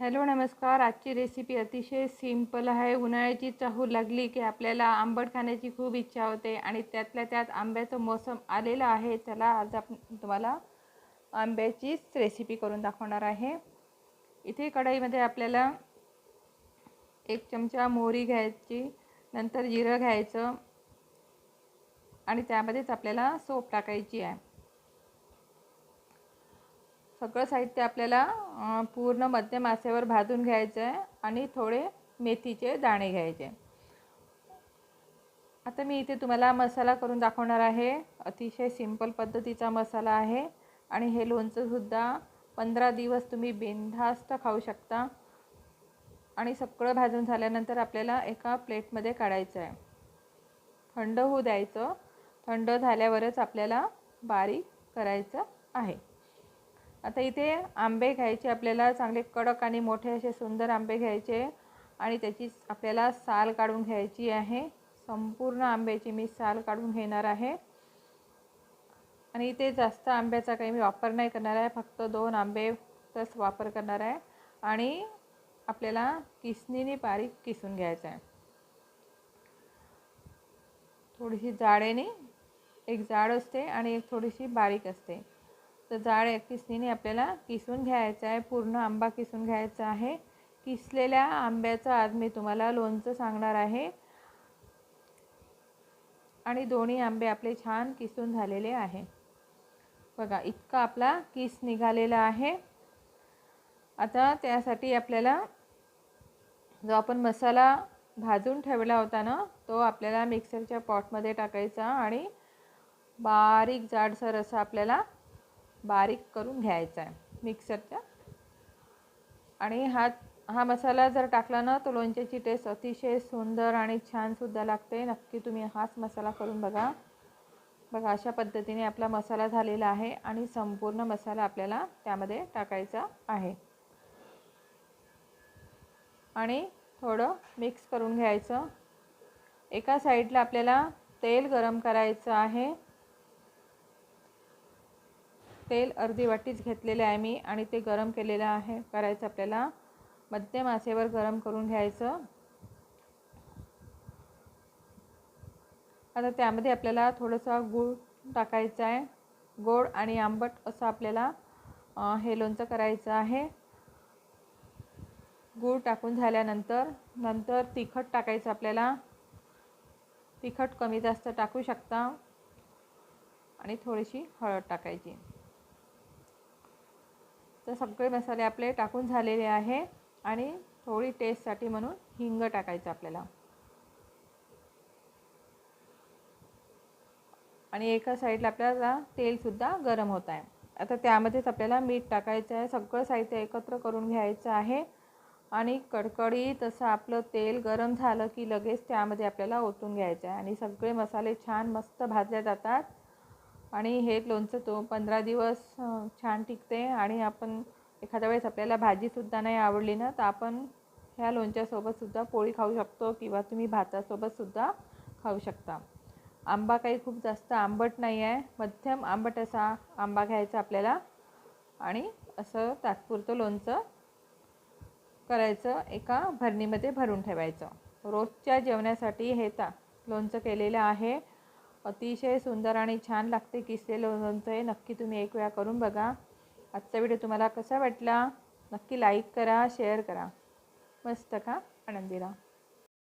Hello नमस्कार. आजची recipe अतिशय सिंपल आहे. उन्हाळ्याची चाहू लागली की आपल्याला आंबट खाण्याची खूप इच्छा होते आणि त्यातल्या त्यात आंब्याचं मोसम आलेलं आहे. त्याला आज आपण तुम्हाला आंब्याचीच रेसिपी करून दाखवणार आहे. इथे कढईमध्ये आपल्याला एक चमचा मोहरी घ्यायची नंतर जिरं घ्यायचं आणि त्यामध्येच आपल्याला सोप टाकायची आहे. सगळं साहित्य आपल्याला पूर्ण मध्यम आसेवर भाजून घ्यायचं आहे आणि थोडे मेथीचे दाणे घ्यायचे आता मी इथे तुम्हाला मसाला करून दाखवणार आहे. अतिशय सिंपल पद्धतीचा मसाला आहे आणि हे लोणचंसुद्धा पंधरा दिवस तुम्ही बिनधास्त खाऊ शकता. आणि सगळं भाजून झाल्यानंतर आपल्याला एका प्लेटमध्ये काढायचं आहे. थंड होऊ द्यायचं. थंड झाल्यावरच आपल्याला बारीक करायचं आहे. आता इथे आंबे घ्यायचे आपल्याला चांगले कडक आणि मोठे असे सुंदर आंबे घ्यायचे आणि त्याची आपल्याला साल काढून घ्यायची आहे. संपूर्ण आंब्याची मी साल काढून घेणार आहे. आणि इथे जास्त आंब्याचा काही मी वापर नाही करणार आहे फक्त दोन आंबेचाच वापर करणार आहे. आणि आपल्याला किसणीने बारीक किसून घ्यायचं आहे. थोडीशी जाडेने एक जाड असते आणि एक थोडीशी बारीक असते. तर जाड किसणीने आपल्याला किसून घ्यायचं आहे. पूर्ण आंबा किसून घ्यायचा आहे. किसलेल्या आंब्याचं आज मी तुम्हाला लोणचं सांगणार आहे. आणि दोन्ही आंबे आपले छान किसून झालेले आहे. बघा इतका आपला किस निघालेला आहे. आता त्यासाठी आपल्याला जो आपण मसाला भाजून ठेवला होता ना तो आपल्याला मिक्सरच्या पॉटमध्ये टाकायचा आणि बारीक जाडसर असं आपल्याला बारीक करून घ्यायचा आहे मिक्सरच्या. आणि हा हा मसाला जर टाकला ना तो लोणच्याची टेस्ट अतिशय सुंदर आणि छानसुद्धा लागते. नक्की तुम्ही हाच मसाला करून बघा. बघा अशा पद्धतीने आपला मसाला झालेला आहे आणि संपूर्ण मसाला आपल्याला त्यामध्ये टाकायचा आहे. आणि थोडं मिक्स करून घ्यायचं. एका साईडला आपल्याला तेल गरम करायचं आहे. तेल अर्धी वाटीच घेतलेले आहे मी आणि ते गरम केलेलं आहे. करायचं आपल्याला मध्यम आसेवर गरम करून घ्यायचं. आता त्यामध्ये आपल्याला थोडंसं गूळ टाकायचं आहे. गोड आणि आंबट असं आपल्याला हे लोणचं करायचं आहे. गूळ टाकून झाल्यानंतर नंतर तिखट टाकायचं आपल्याला. तिखट कमी जास्त टाकू शकता. आणि थोडीशी हळद टाकायची. तर सगळे मसाले आपले टाकून झालेले आहे आणि थोडी टेस्टसाठी म्हणून हिंग टाकायचं आपल्याला. आणि एका साईडला आपल्याला तेलसुद्धा गरम होत आहे. आता त्यामध्येच आपल्याला मीठ टाकायचं आहे. सगळं साहित्य एकत्र करून घ्यायचं आहे. आणि कडकडीत तसं आपलं तेल गरम झालं की लगेच त्यामध्ये आपल्याला ओतून घ्यायचं आहे. आणि सगळे मसाले छान मस्त भाजले जातात. आणि हे लोणचं तो पंधरा दिवस छान टिकते आणि आपण एखाद्या वेळेस आपल्याला भाजीसुद्धा नाही आवडली ना तर आपण ह्या लोणच्यासोबतसुद्धा पोळी खाऊ शकतो किंवा तुम्ही भातासोबतसुद्धा खाऊ शकता. आंबा काही खूप जास्त आंबट नाही आहे. मध्यम आंबट असा आंबा घ्यायचा आपल्याला आणि असं तात्पुरतं लोणचं करायचं एका भरणीमध्ये भरून ठेवायचं. रोजच्या जेवणासाठी हे ता लोणचं केलेलं आहे. अतिशय सुंदर आणि छान लागते किसलेलं लोणचं आहे नक्की तुम्ही एक वेळा करून बघा. आजचा व्हिडिओ तुम्हाला कसा वाटला? नक्की लाईक करा शेअर करा. मस्त का? आनंदी राहा